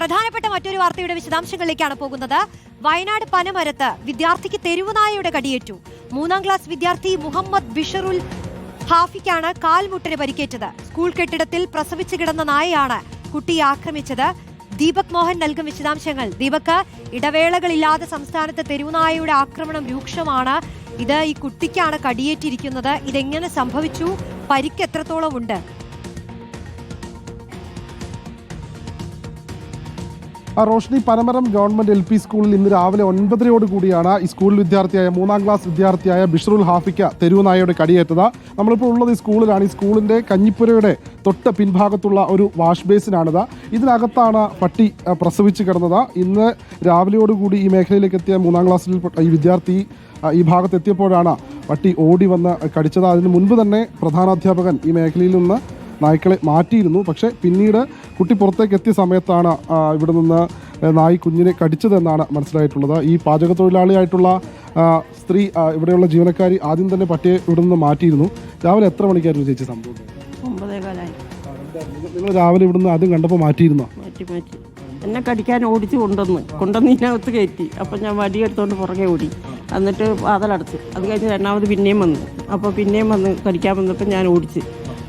പ്രധാനപ്പെട്ട മറ്റൊരു വാർത്തയുടെ വിശദാംശങ്ങളിലേക്കാണ് പോകുന്നത്. വയനാട് പനമരത്ത് വിദ്യാർത്ഥിക്ക് തെരുവുനായയുടെ കടിയേറ്റു. മൂന്നാം ക്ലാസ് വിദ്യാർത്ഥി മുഹമ്മദ് ബിഷറുൽ ഹാഫിക്കാണ് കാൽമുട്ടിന് പരിക്കേറ്റത്. സ്കൂൾ കെട്ടിടത്തിൽ പ്രസവിച്ചു കിടന്ന നായയാണ് കുട്ടിയെ ആക്രമിച്ചത്. ദീപക് മോഹൻ നൽകും വിശദാംശങ്ങൾ. ദീപക് ഇടവേളകളില്ലാതെ സംസ്ഥാനത്ത് തെരുവുനായയുടെ ആക്രമണം രൂക്ഷമാണ്. ഇത് ഈ കുട്ടിക്കാണ് കടിയേറ്റിരിക്കുന്നത്. ഇതെങ്ങനെ സംഭവിച്ചു? പരിക്ക് എത്രത്തോളം ഉണ്ട് Roshni Panamaram government L P സ്കൂളിൽ ഇന്ന് രാവിലെ ഒൻപതരയോട് കൂടിയാണ് ഈ സ്കൂൾ വിദ്യാർത്ഥിയായ മൂന്നാം ക്ലാസ് വിദ്യാർത്ഥിയായ ബിഷ്റുൽ ഹാഫിക്ക തെരുവുനായയുടെ കടിയേറ്റത്. നമ്മളിപ്പോൾ ഉള്ളത് ഈ സ്കൂളിലാണ്. ഈ സ്കൂളിന്റെ കഞ്ഞിപ്പുരയുടെ തൊട്ട് പിൻഭാഗത്തുള്ള ഒരു വാഷ് ബേസിനാണിത്. ഇതിനകത്താണ് പട്ടി പ്രസവിച്ച് കിടന്നത്. ഇന്ന് രാവിലെയോടുകൂടി ഈ മേഖലയിലേക്ക് എത്തിയ മൂന്നാം ക്ലാസ്സിൽ ഈ വിദ്യാർത്ഥി ഈ ഭാഗത്തെത്തിയപ്പോഴാണ് പട്ടി ഓടി വന്ന് കടിച്ചത്. അതിന് മുൻപ് തന്നെ പ്രധാനാധ്യാപകൻ ഈ മേഖലയിൽ നിന്ന് നായ്ക്കളെ മാറ്റിയിരുന്നു. പക്ഷേ പിന്നീട് കുട്ടി പുറത്തേക്ക് എത്തിയ സമയത്താണ് ഇവിടെ നിന്ന് നായി കുഞ്ഞിനെ കടിച്ചതെന്നാണ് മനസ്സിലായിട്ടുള്ളത്. ഈ പാചക തൊഴിലാളിയായിട്ടുള്ള സ്ത്രീ ഇവിടെയുള്ള ജീവനക്കാരി ആദ്യം തന്നെ പട്ടിയെ ഇവിടെ നിന്ന് മാറ്റിയിരുന്നു. രാവിലെ എത്ര മണിക്കായിരുന്നു ചേച്ചി സംഭവം? നിങ്ങൾ രാവിലെ ഇവിടുന്ന് ആദ്യം കണ്ടപ്പോൾ മാറ്റിയിരുന്നു? മാറ്റി മാറ്റി. എന്നെ കടിക്കാൻ ഓടിച്ച് കൊണ്ടുവന്ന് കൊണ്ടുവന്ന് ഇതിനകത്ത് കയറ്റി. അപ്പം ഞാൻ വടിയെടുത്തോണ്ട് പുറകെ ഓടി. എന്നിട്ട് അതലടച്ച് അത് കഴിഞ്ഞ് രണ്ടാമത് പിന്നെയും വന്നു. അപ്പോൾ പിന്നെയും വന്ന് കടിക്കാൻ വന്നപ്പോൾ ഞാൻ ഓടിച്ച്.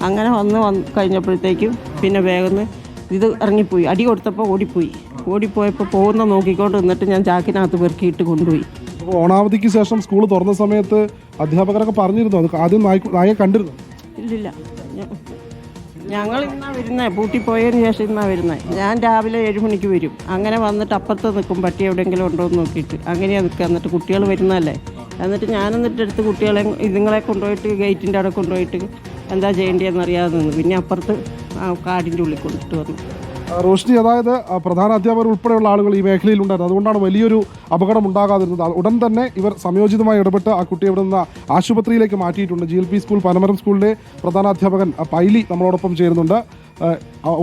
അങ്ങനെ വന്ന് വന്ന് കഴിഞ്ഞപ്പോഴത്തേക്കും പിന്നെ വേഗം ഇത് ഇറങ്ങിപ്പോയി. അടി കൊടുത്തപ്പോൾ ഓടിപ്പോയി. ഓടിപ്പോയപ്പോൾ പോകുന്ന നോക്കിക്കൊണ്ട് നിന്നിട്ട് ഞാൻ ചാക്കിനകത്ത് പെറുക്കിയിട്ട് കൊണ്ടുപോയി. ഓണാവധിക്ക് ശേഷം സ്കൂൾ തുറന്ന സമയത്ത് അധ്യാപകരൊക്കെ പറഞ്ഞിരുന്നു? അത് ആദ്യം നായ കണ്ടിരുന്നു? ഇല്ലില്ല. ഞങ്ങൾ ഇന്നാ വരുന്നത് പൂട്ടിപ്പോയതിന് ശേഷം ഇന്നാ വരുന്നത് ഞാൻ രാവിലെ ഏഴ് മണിക്ക് വരും. അങ്ങനെ വന്നിട്ട് അപ്പുറത്ത് നിൽക്കും. പട്ടി എവിടെയെങ്കിലും ഉണ്ടോ എന്ന് നോക്കിയിട്ട്. അങ്ങനെയാണ് നിൽക്കുക. എന്നിട്ട് കുട്ടികൾ വരുന്നതല്ലേ? എന്നിട്ട് ഞാൻ എന്നിട്ട് എടുത്ത് കുട്ടികളെ ഇതുങ്ങളെ കൊണ്ടുപോയിട്ട് ഗേറ്റിന്റെ അവിടെ കൊണ്ടുപോയിട്ട് എന്താ ചെയ്യേണ്ടതെന്ന് അറിയാതെ നിന്ന്. പിന്നെ അപ്പുറത്ത് കാടിന്റെ ഉള്ളിൽ കൊണ്ടിട്ട് വന്നു. റോഷ്നി അതായത് പ്രധാന അധ്യാപകർ ഉൾപ്പെടെയുള്ള ആളുകൾ ഈ മേഖലയിൽ ഉണ്ടായിരുന്നു. അതുകൊണ്ടാണ് വലിയൊരു അപകടം ഉണ്ടാകാതിരുന്നത്. ഉടൻ തന്നെ ഇവർ സംയോജിതമായി ഇടപെട്ട് ആ കുട്ടിയെ ഇവിടെ നിന്ന് ആശുപത്രിയിലേക്ക് മാറ്റിയിട്ടുണ്ട്. G L P school Panamaram സ്കൂളിലെ പ്രധാന അധ്യാപകൻ പൈലി നമ്മളോടൊപ്പം ചേരുന്നുണ്ട്.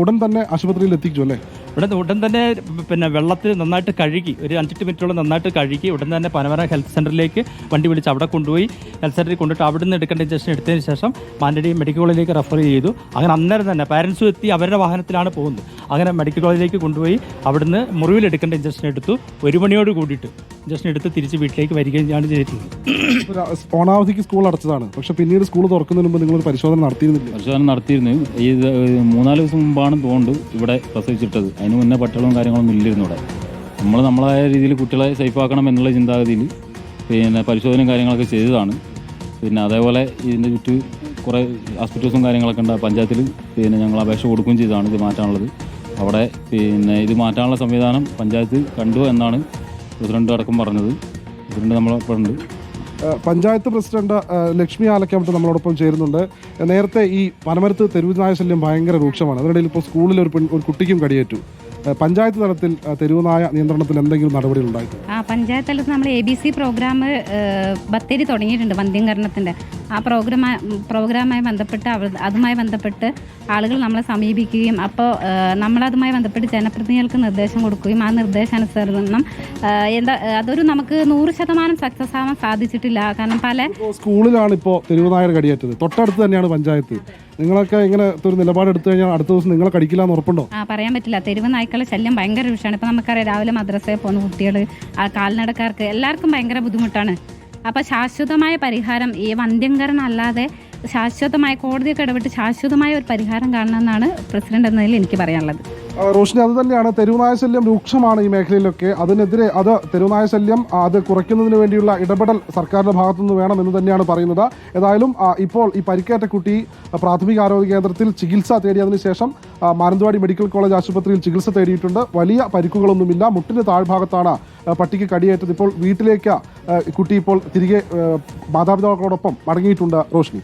ഉടൻ തന്നെ ആശുപത്രിയിൽ എത്തിച്ചു അല്ലേ? ഇവിടെ ഉടൻ തന്നെ പിന്നെ വെള്ളത്തിൽ നന്നായിട്ട് കഴുകി ഒരു അഞ്ചെട്ട് മിനിറ്റോളം നന്നായിട്ട് കഴുകി ഉടൻ തന്നെ പനമര ഹെൽത്ത് സെന്ററിലേക്ക് വണ്ടി വിളിച്ച് അവിടെ കൊണ്ടുപോയി. ഹെൽത്ത് സെന്ററിൽ കൊണ്ടിട്ട് അവിടെ നിന്ന് എടുക്കേണ്ട ഇഞ്ചക്ഷൻ എടുത്തതിന് ശേഷം മാനടി മെഡിക്കൽ കോളേജിലേക്ക് റെഫർ ചെയ്തു. അങ്ങനെ അന്നേരം തന്നെ പാരൻസും എത്തി അവരുടെ വാഹനത്തിലാണ് പോകുന്നത്. അങ്ങനെ മെഡിക്കൽ കോളേജിലേക്ക് കൊണ്ടുപോയി അവിടുന്ന് മുറിവിൽ എടുക്കേണ്ട ഇഞ്ചക്ഷൻ എടുത്തു. ഒരു മണിയോട് കൂടിയിട്ട്. ഇഞ്ചക്ഷൻ എടുത്ത് തിരിച്ച് വീട്ടിലേക്ക് വരികയാണ് ചെയ്തിട്ടുള്ളത് ഓണാവധിക്ക് സ്കൂൾ അടച്ചതാണ്. പക്ഷെ പിന്നീട് സ്കൂൾ തുറക്കുന്നതിന് മുമ്പ് നിങ്ങൾ പരിശോധന നടത്തിയിരുന്നില്ല. പരിശോധന നടത്തിയിരുന്നു. ഈ ഇത് മൂന്നാൽ ദിവസം മുമ്പാണ് തോന്നുന്നു ഇവിടെ പ്രസവിച്ചിട്ടത്. അതിന് മുന്നേ പട്ടികളും കാര്യങ്ങളൊന്നും ഇല്ലായിരുന്നു ഇവിടെ. നമ്മൾ നമ്മളായ രീതിയിൽ കുട്ടികളെ സേഫ് ആക്കണം എന്നുള്ള ചിന്താഗതിയിൽ പിന്നെ പരിശോധനയും കാര്യങ്ങളൊക്കെ ചെയ്തതാണ്. പിന്നെ അതേപോലെ ഇതിന്റെ ചുറ്റ് കുറേ ഹോസ്പിറ്റൽസും കാര്യങ്ങളൊക്കെ ഉണ്ട് പഞ്ചായത്തിൽ. പിന്നെ ഞങ്ങൾ അപേക്ഷ കൊടുക്കുകയും ചെയ്തതാണ് ഇത് മാറ്റാനുള്ളത്. അവിടെ പിന്നെ ഇത് മാറ്റാനുള്ള സംവിധാനം പഞ്ചായത്ത് കണ്ടു എന്നാണ് പ്രസിഡന്റ് അടക്കം പറഞ്ഞത്. പ്രസിഡന്റ് നമ്മളൊപ്പം ഉണ്ട് പഞ്ചായത്ത് പ്രസിഡന്റ് ലക്ഷ്മി ആലക്കാമത്ത് നമ്മളോടൊപ്പം ചേരുന്നുണ്ട്. നേരത്തെ ഈ പനമരത്ത് തെരുവുനായ ശല്യം ഭയങ്കര രൂക്ഷമാണ്. അതിനിടയിൽ ഇപ്പോൾ സ്കൂളിൽ ഒരു പെൺ ഒരു കുട്ടിക്കും കടിയേറ്റു. പഞ്ചായത്ത് തലത്തിൽ തെരുവുനായ നിയന്ത്രണത്തിൽ എന്തെങ്കിലും നടപടികൾ ഉണ്ടായിട്ടുണ്ട്? ആ പഞ്ചായത്ത് തലത്തിൽ നമ്മൾ A B C program Bathery തുടങ്ങിയിട്ടുണ്ട് വന്ധ്യംകരണത്തിന്റെ. ആ പ്രോഗ്രാം പ്രോഗ്രാമായി ബന്ധപ്പെട്ട് അവ അതുമായി ബന്ധപ്പെട്ട് ആളുകൾ നമ്മളെ സമീപിക്കുകയും അപ്പോൾ നമ്മളതുമായി ബന്ധപ്പെട്ട് ജനപ്രതിനിധികൾക്ക് നിർദ്ദേശം കൊടുക്കുകയും ആ നിർദ്ദേശാനുസരണം എന്താ അതൊരു നമുക്ക് നൂറ് ശതമാനം സക്സസ് ആവാൻ സാധിച്ചിട്ടില്ല. കാരണം പല സ്കൂളിലാണ് ഇപ്പോൾ തെരുവുനായർ കടിയേറ്റത്. തൊട്ടടുത്ത് തന്നെയാണ് പഞ്ചായത്ത്. നിങ്ങളൊക്കെ ഇങ്ങനെ ഒരു നിലപാട് എടുത്തു കഴിഞ്ഞാൽ അടുത്ത ദിവസം നിങ്ങളെ കടിക്കില്ല എന്ന് ഉറപ്പുണ്ടോ? ആ പറയാൻ പറ്റില്ല. തെരുവ് നായ്ക്കളെ ശല്യം ഭയങ്കര വിഷയമാണ്. ഇപ്പം നമുക്കറിയാം രാവിലെ മദ്രസയിൽ പോകുന്ന കുട്ടികൾ ആ കാൽനടക്കാർക്ക് എല്ലാവർക്കും ഭയങ്കര ബുദ്ധിമുട്ടാണ്. അപ്പോൾ ശാശ്വതമായ പരിഹാരം ഈ വന്ധ്യങ്കരനല്ലാതെ ശാശ്വതമായ കോടതിയൊക്കെ ഇടപെട്ട് ശാശ്വതമായ ഒരു പരിഹാരം കാണണമെന്നാണ് പ്രസിഡന്റ് എന്നതിൽ എനിക്ക് പറയാനുള്ളത്. റോഷിനി അത് തന്നെയാണ്. തെരുവുനായ ശല്യം രൂക്ഷമാണ് ഈ മേഖലയിലൊക്കെ. അതിനെതിരെ അത് തെരുവുനായ ശല്യം അത് കുറയ്ക്കുന്നതിന് വേണ്ടിയുള്ള ഇടപെടൽ സർക്കാരിന്റെ ഭാഗത്തുനിന്ന് വേണം എന്ന് തന്നെയാണ് പറയുന്നത്. ഏതായാലും ഇപ്പോൾ ഈ പരിക്കേറ്റ കുട്ടി പ്രാഥമിക ആരോഗ്യ കേന്ദ്രത്തിൽ ചികിത്സ തേടിയതിനു ശേഷം മാനന്തവാടി മെഡിക്കൽ കോളേജ് ആശുപത്രിയിൽ ചികിത്സ തേടിയിട്ടുണ്ട്. വലിയ പരിക്കുകളൊന്നുമില്ല. മുട്ടിന് താഴ്ഭാഗത്താണ് പട്ടിക്ക് കടിയേറ്റത്. ഇപ്പോൾ വീട്ടിലേക്ക് കുട്ടി ഇപ്പോൾ തിരികെ മാതാപിതാക്കളോടൊപ്പം മടങ്ങിയിട്ടുണ്ട്. റോഷിനി.